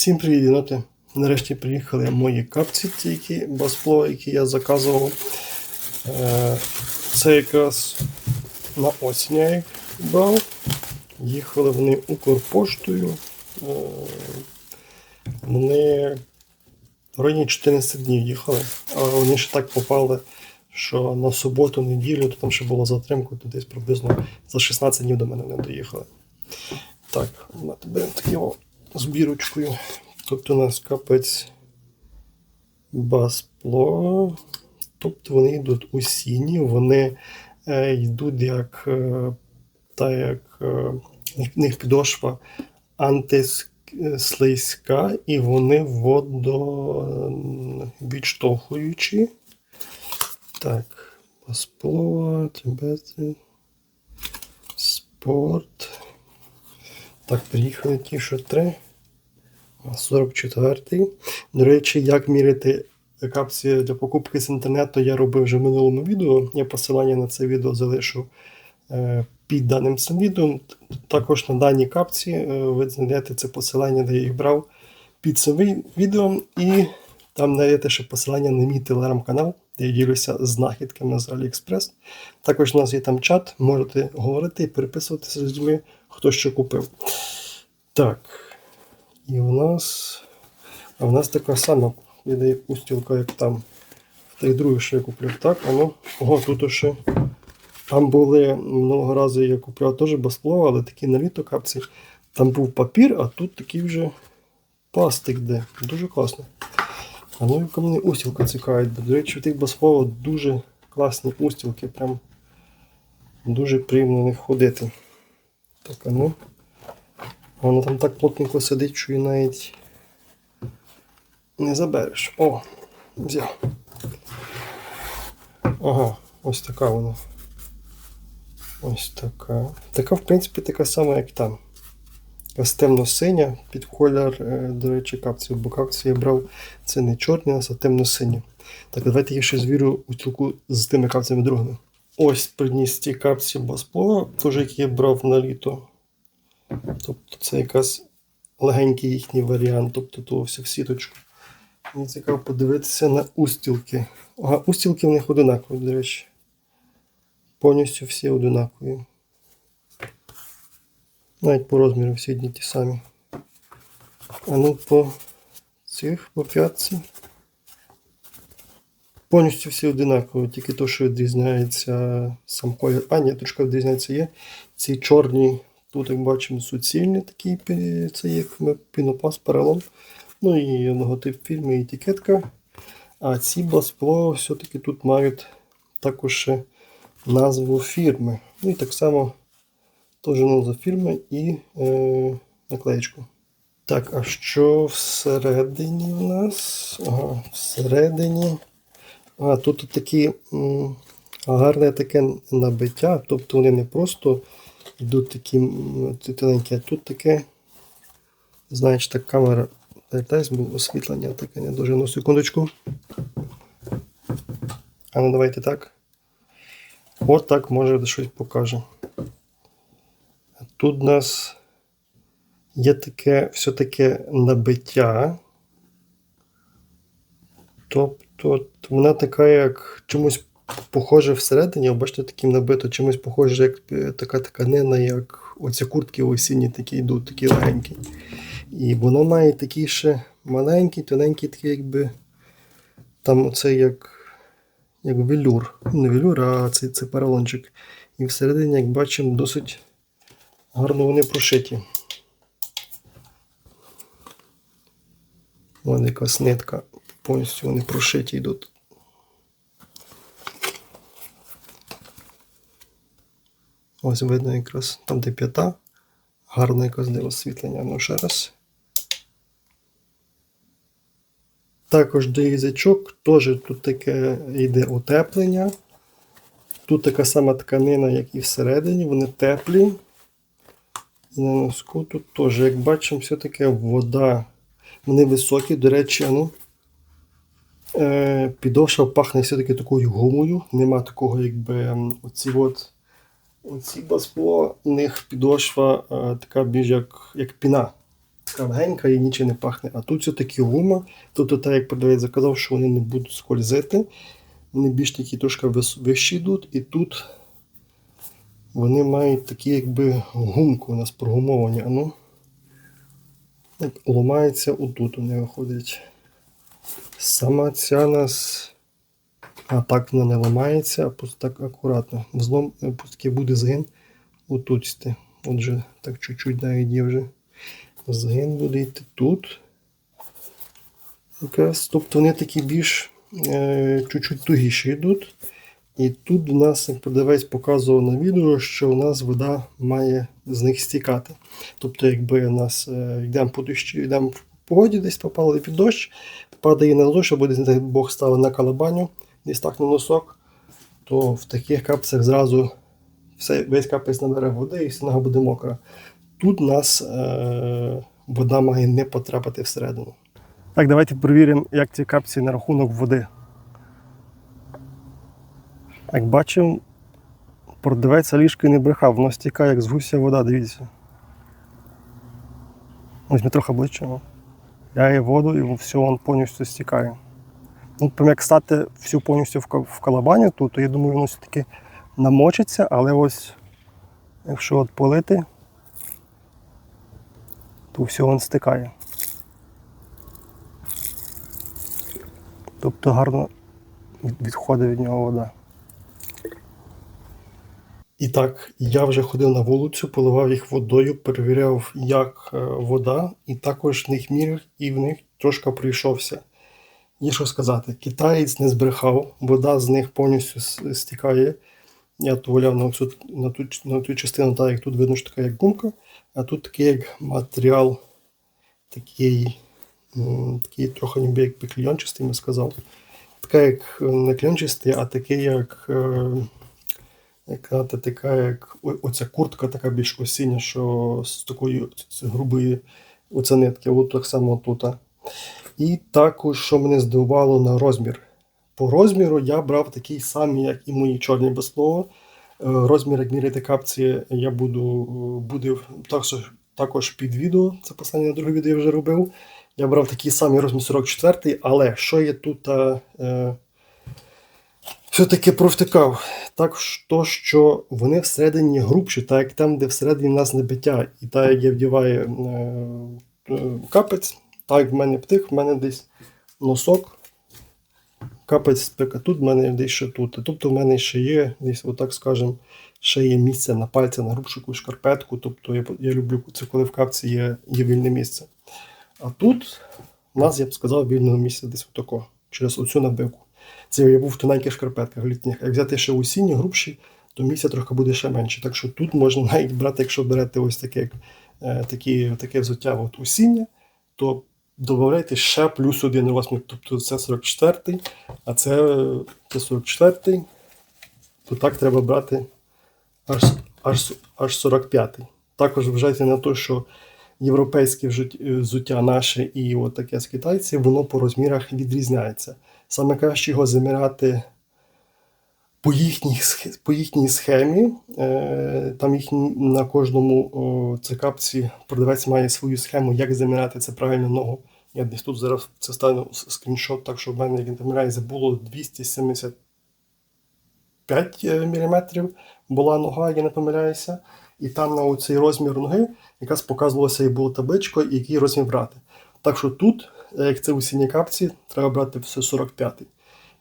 Всім привіт, єноти. Нарешті приїхали мої капці, ті, які баспло, які я заказував. Е, Це якраз на осінь я їх брав. Їхали вони Укрпоштою. Е, Вони в районі 14 днів їхали, але вони ще так попали, що на суботу, неділю, то там ще було затримку, то десь приблизно за 16 днів до мене не доїхали. Так, ми тебе таким збірочкою. Тут у нас капець баспло. Тобто вони йдуть осінні, вони е, йдуть як, е, та як е, в них підошва антислизька, і вони водовідштовхуючі. Так, баспло, тибети, спорт. Так, приїхали ті, що три. 44-й. До речі, як міряти капці для покупки з інтернету, я робив вже в минулому відео. Я посилання на це відео залишу е, під даним цим відео. Також на даній капці е, ви знайдете це посилання, де я їх брав під цим відео. І там знайдете ще посилання на мій телеграм-канал, я ділюся знахідками з AliExpress. Також у нас є там чат, можете говорити і переписуватися з людьми, хто що купив. Так. І у нас. А в нас така сама іде устілка, як там. Та й друге, що я купив. Так, а ну. Ого, тут ще. Там були минулого разу я купляв теж баспло, але такі на літо капці. Там був папір, а тут такий вже пластик де. Дуже класно. А ну яка мені устілка цікавить. Бо, до речі, в тих баспло дуже класні устілки. Прям дуже приємно в них ходити. Так, а ну. Воно там так плотненько сидить, що і навіть не забереш. О, взяв. Ага, ось така вона. Ось така. Така, в принципі, така сама, як там. Темно-синя під колір, е, до речі, капці. Бо капці я брав це не чорні, а темно-сині. Так, давайте я ще звірю у тілку з тими капцями другими. Ось приніс ті капці Баспло, теж які я брав на літо. Тобто це якась легенький їхній варіант, тобто то все сіточку. Мені цікаво подивитися на устілки. Ага, устілки в них одинакові, до речі. Повністю всі одинакові. Навіть по розміру всі одні ті самі. А ну по цих, по п'ятці. Повністю всі одинакові, тільки то, що відрізняється сам колір. А, ні, трошки відрізняється є. Ці чорні, тут, як бачимо, суцільні такі, це як пінопласт, поролон. Ну і логотип фірми, і етикетка. А ці баспло все-таки тут мають також назву фірми. Ну і так само назву фірми і е, наклеєчку. Так, а що всередині в нас? Ага, всередині. А, тут такі м, гарне таке набиття, тобто вони не просто йдуть такі м, а тут таке, знаєш, так камера десь було освітлення таке не дуже. Ну, секундочку. А ну давайте так. От так може щось покаже. Тут у нас є таке все таке набиття. Тобто вона така, як чомусь похоже всередині, бачите, таким набито, чимось похоже, як е, така тканина, як оці куртки осінні такі йдуть, такі легенькі. І воно має такий ще маленький, тоненький, такий, якби там оце як, як велюр. Ну, Не велюр, а цей це поролончик. І всередині, як бачимо, досить гарно вони прошиті. Вон якась нитка. Повністю вони прошиті йдуть. Ось видно якраз там, де п'ята. Гарно якось де освітлення. Ну ще раз. Також до язичок теж тут таке йде утеплення. Тут така сама тканина, як і всередині, вони теплі. І тут теж, як бачимо, все-таки вода. Вони високі, до речі, ну, е, підошва пахне все-таки такою гумою. Нема такого, якби оці от, оці баспло, у них підошва е, така більш як, як піна. така легенька і нічим не пахне. А тут все-таки гума. Тобто, так як продавець заказав, що вони не будуть скользити. Вони більш такі трошки вищі йдуть, і тут вони мають такі, якби гумку у нас прогумовані. А ну, як отут вони виходять. Сама ця нас. А так вона не ламається, а просто так акуратно. Злом е, такий буде згин отут. Отже, так чуть-чуть навіть є вже. Згин буде йти тут. Якраз, тобто вони такі більш е, чуть-чуть тугіші йдуть. І тут у нас як продавець показував на відео, що у нас вода має з них стікати. Тобто, якби у нас е, йдемо по дощі, йдемо в погоді, десь попали під дощ, падає на дощ, або десь Бог стали на калабаню, десь так на носок, то в таких капцях зразу все, весь капець набере води і вся нога буде мокра. Тут у нас е, вода має не потрапити всередину. Так, давайте перевіримо, як ці капці на рахунок води. Як бачимо, продавець ліжки не брехав, воно стікає, як з гуся вода, дивіться. Ось ми трохи ближче. ну. Я її воду і все воно повністю стікає. Ну, прям як стати всю повністю в калабані, то, то я думаю, воно все-таки намочиться, але ось якщо от полити, то все воно стикає. Тобто гарно відходить від нього вода. І так, я вже ходив на вулицю, поливав їх водою, перевіряв, як е, вода, і також в них міряв, і в них трошки пройшовся. Є що сказати, китаєць не збрехав, вода з них повністю стікає. Я то на, цю, на, ту, на ту частину, так як тут видно, що така як гумка, а тут такий як матеріал, такий, такий трохи ніби як клейончастий, я сказав. Така як е, не клейончастий, а такий як. е, яка та така, як оця куртка, така більш осіння, що з такої грубої оця нитки, от так само тут. І також, що мене здивувало на розмір. По розміру я брав такий самий, як і мої чорні без слова. Е, Розмір, як міряти капці, я буду буде також, під відео. Це останнє на друге відео я вже робив. Я брав такий самий розмір 44, але що є тут е, все-таки провтикав. Так то, що вони всередині грубші, так як там, де всередині в нас набиття, і так як я вдіваю е, е, капець, так в мене птих, в мене десь носок, капець спека тут, в мене десь ще тут. Тобто в мене ще є, десь, отак скажемо, ще є місце на пальці, на грубшу шкарпетку. Тобто я, я люблю це, коли в капці є, є вільне місце. А тут у нас, я б сказав, вільного місця десь отако, через оцю набивку. Це я був в тоненьких шкарпетках літніх. Як взяти ще осінні, грубші, то місця трохи буде ще менше. Так що тут можна навіть брати, якщо берете ось таке, е, такі, таке взуття от осіннє, то додавайте ще плюс один розмір. Тобто це 44, а це, це 44, то так треба брати аж, аж, аж 45. Також вважайте на те, що європейське е, взуття наше і от таке з китайців, воно по розмірах відрізняється. Саме краще його заміряти по їхній, по їхній схемі. Е, Там їхні, на кожному о, це капці продавець має свою схему, як заміряти це правильно ногу. Я десь тут зараз це стану скріншот, так що в мене, як не помиляюся, було 275 мм була нога, я не помиляюся. І там на цей розмір ноги якраз показувалося і було табличко, який розмір брати. Так що тут, е, як це у синій капці, треба брати все 45.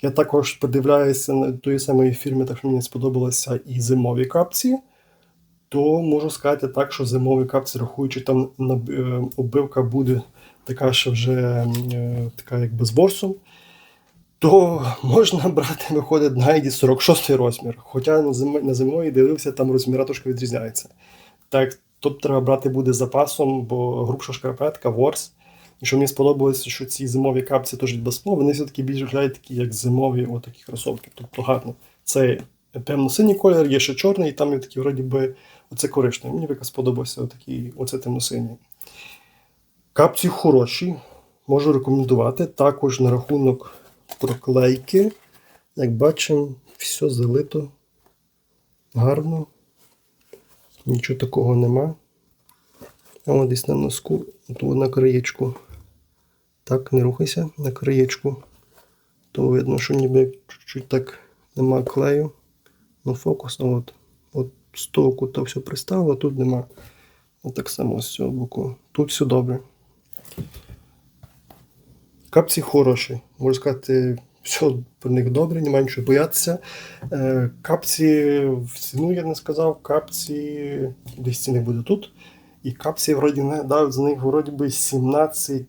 Я також подивляюся на тої самої фірми, так що мені сподобалися і зимові капці. То можу сказати так, що зимові капці, рахуючи, там е, оббивка буде така, що вже е, така якби з ворсом, то можна брати, виходить, навіть і 46 розмір. Хоча на, зим... на зимовій дивився, там розміра трошки відрізняються. Так, тут треба брати буде запасом, бо грубша шкарпетка, ворс. І що мені сподобалося, що ці зимові капці теж від Басмо, вони все-таки більш виглядають такі, як зимові отакі кросовки. Тобто гарно. Це темно-синій колір, є ще чорний, і там є такі, вроді би, оце коричневий. Мені якраз сподобався отакий, оце темно-синій. Капці хороші, можу рекомендувати. Також на рахунок проклейки. Як бачимо, все залито гарно. Нічого такого нема. А от десь на носку, тут на краєчку. Так, не рухайся, на краєчку. То видно, що ніби чуть-чуть так нема клею. Ну, фокус, а от, от з того кута все приставило, тут нема. От так само з цього боку. Тут все добре. Капці хороші. Можу сказати, все про них добре, немає нічого боятися. Е, Капці в ціну я не сказав, капці десь ціни буде тут. І капці вроді не дав за них вроді би 17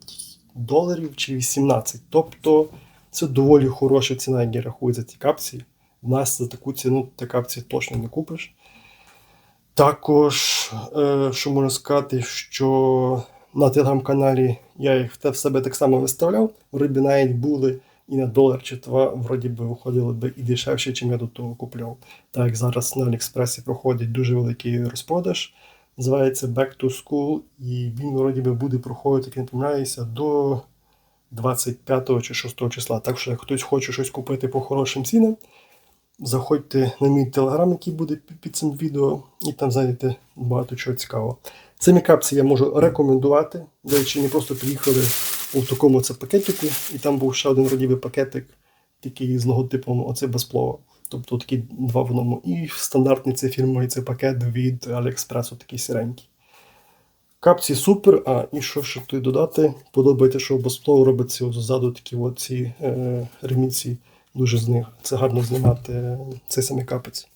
доларів чи 18. Тобто це доволі хороша ціна, як я рахую за ці капці. В нас за таку ціну ти капці точно не купиш. Також, е, що можу сказати, що на телеграм-каналі я їх в себе так само виставляв. Вроді навіть були і на долар чи два, вроді би виходили би і дешевше, чим я до того купляв. Так як зараз на Аліекспресі проходить дуже великий розпродаж, називається Back to School, і він вроді би буде проходити, як не помиляюся, до 25 чи 6 числа. Так що, як хтось хоче щось купити по хорошим цінам, заходьте на мій телеграм, який буде під цим відео, і там знайдете багато чого цікавого. Цими капці я можу рекомендувати. До речі, не просто приїхали у такому це пакетику, і там був ще один родівий пакетик, такий з логотипом оце безплова. Тобто такі два в одному. І стандартний цей фірмовий цей пакет від Аліекспресу, такий сіренький. Капці супер, а і що ще тут додати? Подобається, що безплов робиться ззаду такі от ці е, ремінці. Дуже з них. Це гарно знімати е, цей самий капець.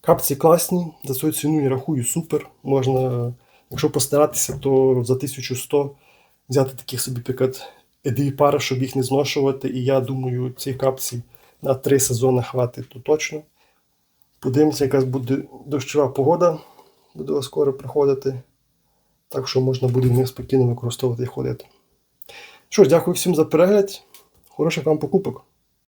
Капці класні, за свою ціну я рахую супер. Можна, якщо постаратися, то за 1100 взяти таких собі пікет дві пари, щоб їх не зношувати. І я думаю, ці капці на три сезони хватить то точно. Подивимося, якась буде дощова погода, буде скоро приходити. Так що можна буде в них спокійно використовувати і ходити. Що ж, дякую всім за перегляд. Хороших вам покупок!